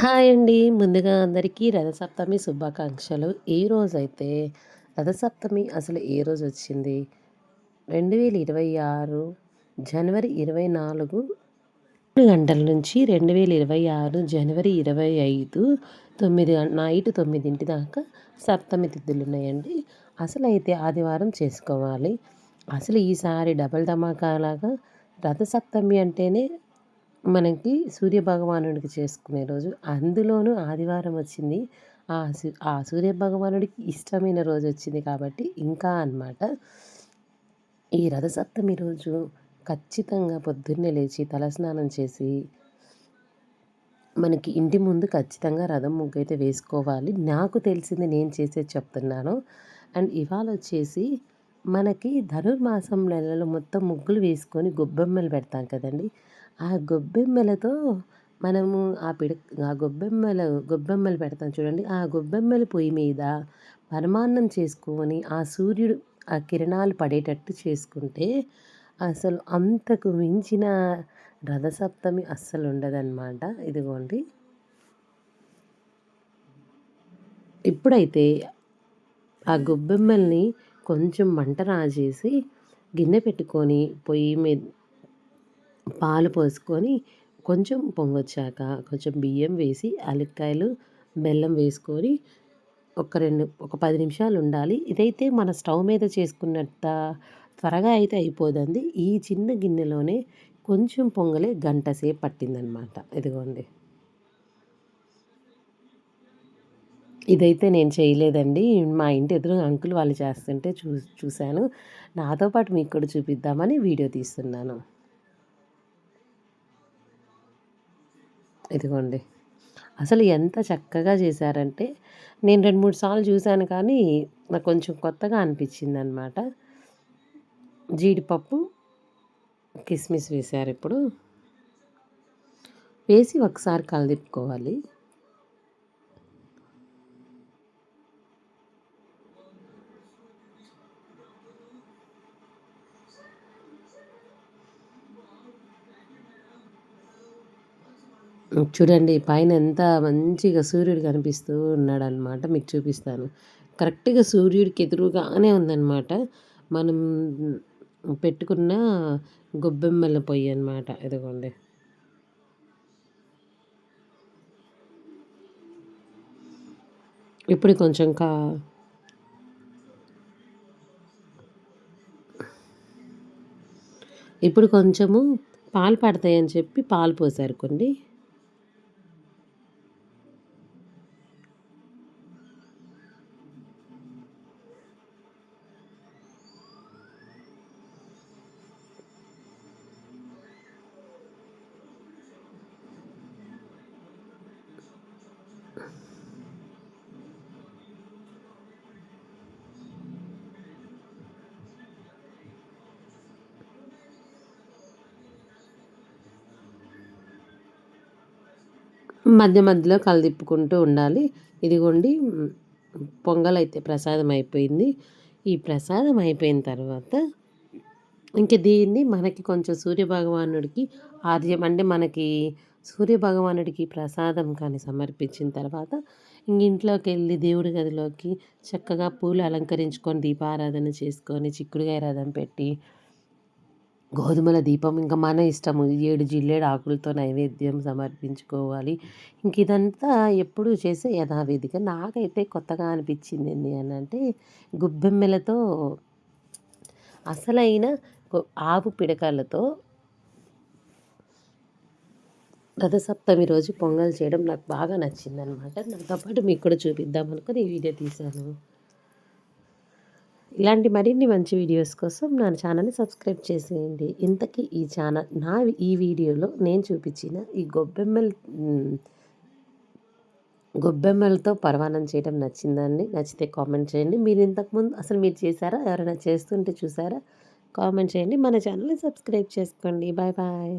Hi అండి. ముందుగా అందరికీ రథసప్తమి శుభాకాంక్షలు. ఈ రోజైతే రథసప్తమి అసలు ఏ రోజు వచ్చింది? రెండు వేల ఇరవై ఆరు జనవరి ఇరవై నాలుగు గంటల నుంచి రెండు వేల ఇరవై ఆరు జనవరి ఇరవై ఐదు తొమ్మిది నైట్ తొమ్మిదింటి దాకా సప్తమి తిథులు ఉన్నాయండి. అసలు అయితే ఆదివారం చేసుకోవాలి. అసలు ఈసారి డబల్ ధమాకాలాగా రథసప్తమి అంటేనే మనకి సూర్యభగవానుడికి చేసుకునే రోజు. అందులోనూ ఆదివారం వచ్చింది. ఆ ఆ సూర్యభగవానుడికి ఇష్టమైన రోజు వచ్చింది కాబట్టి ఇంకా అనమాట ఈ రథసప్తమి రోజు ఖచ్చితంగా పొద్దున్నే లేచి తలస్నానం చేసి మనకి ఇంటి ముందు ఖచ్చితంగా రథం ముగ్గు అయితే వేసుకోవాలి. నాకు తెలిసింది నేను చేసేది చెప్తున్నాను. అండ్ ఇవాళ వచ్చేసి మనకి ధనుర్మాసం నెలలో మొత్తం ముగ్గులు వేసుకొని గొబ్బెమ్మలు పెడతాం కదండి. ఆ గొబ్బెమ్మలతో మనము ఆ పిడ ఆ గొబ్బెమ్మల గొబ్బెమ్మలు పెడతాం చూడండి. ఆ గొబ్బెమ్మల పొయ్యి మీద పరమాన్నం చేసుకొని ఆ సూర్యుడు ఆ కిరణాలు పడేటట్టు చేసుకుంటే అసలు అంతకు మించిన రథసప్తమి అస్సలు ఉండదన్నమాట. ఇదిగోండి. ఇప్పుడైతే ఆ గొబ్బెమ్మల్ని కొంచెం మంట రాజేసి గిన్నె పెట్టుకొని పొయ్యి మీద పాలు పోసుకొని కొంచెం పొంగొచ్చాక కొంచెం బియ్యం వేసి అలక్కాయలు బెల్లం వేసుకొని ఒక రెండు ఒక పది నిమిషాలు ఉండాలి. ఇదైతే మన స్టవ్ మీద చేసుకున్నంత త్వరగా అయితే అయిపోదండి. ఈ చిన్న గిన్నెలోనే కొంచెం పొంగలే గంట సేపు పట్టిందనమాట ఇదిగోండి. ఇదైతే నేను చేయలేదండి. మా ఇంటి ఎదురు అంకుల్ వాళ్ళు చేస్తుంటే చూ చూశాను. నాతో పాటు మీకు కూడా చూపిద్దామని వీడియో తీస్తున్నాను. ఇదిగోండి. అసలు ఎంత చక్కగా చేశారంటే నేను రెండు మూడు సార్లు చూశాను కానీ నాకు కొంచెం కొత్తగా అనిపించింది అనమాట జీడిపప్పు కిస్మిస్ వేశారు ఇప్పుడు. వేసి ఒకసారి కలదిప్పుకోవాలి. చూడండి పైన ఎంత మంచిగా సూర్యుడు కనిపిస్తూ ఉన్నాడనమాట మీకు చూపిస్తాను. కరెక్ట్గా సూర్యుడికి ఎదురుగానే ఉందన్నమాట మనం పెట్టుకున్న గొబ్బెమ్మల పొయ్యి అనమాట ఇదిగోండి. ఇప్పుడు కొంచెం కా ఇప్పుడు కొంచెము పాలు పడతాయని చెప్పి పాలు పోసారు కొన్ని మధ్య మధ్యలో కలదిప్పుకుంటూ ఉండాలి. ఇదిగోండి పొంగల్ అయితే ప్రసాదం అయిపోయింది ఈ ప్రసాదం అయిపోయిన తర్వాత ఇంక దీన్ని మనకి కొంచెం సూర్యభగవానుడికి ఆర్యం అంటే మనకి సూర్యభగవానుడికి ప్రసాదం కానీ సమర్పించిన తర్వాత ఇంక ఇంట్లోకి వెళ్ళి దేవుడి గదిలోకి చక్కగా పూలు అలంకరించుకొని దీపారాధన చేసుకొని చిక్కుడుగాయ రథం పెట్టి గోధుమల దీపం ఇంకా మన ఇష్టము. ఏడు జిల్లేడు ఆకులతో నైవేద్యం సమర్పించుకోవాలి. ఇంక ఇదంతా ఎప్పుడు చేసే యథావేదిక నాకైతే కొత్తగా అనిపించింది ఏంటి అని అంటే గుబ్బెమ్మెలతో అసలైన ఆవు పిడకలతో రథసప్తమి రోజు పొంగల్ చేయడం నాకు బాగా నచ్చిందనమాట. దాంతో పాటు మీకు కూడా చూపిద్దాం అనుకుని ఈ వీడియో తీశాను. ఇలాంటి మరిన్ని మంచి వీడియోస్ కోసం నా ఛానల్ని సబ్స్క్రైబ్ చేసేయండి. ఇంతకీ ఈ ఛానల్ నా ఈ వీడియోలో నేను చూపించిన ఈ గొబ్బెమ్మల గొబ్బెమ్మలతో పరవానం చేయడం నచ్చిందండి. నచ్చితే కామెంట్ చేయండి. మీరు ఇంతకుముందు అసలు మీరు చేశారా? ఎవరైనా చేస్తుంటే చూసారా? కామెంట్ చేయండి. మన ఛానల్ని సబ్స్క్రైబ్ చేసుకోండి. Bye bye.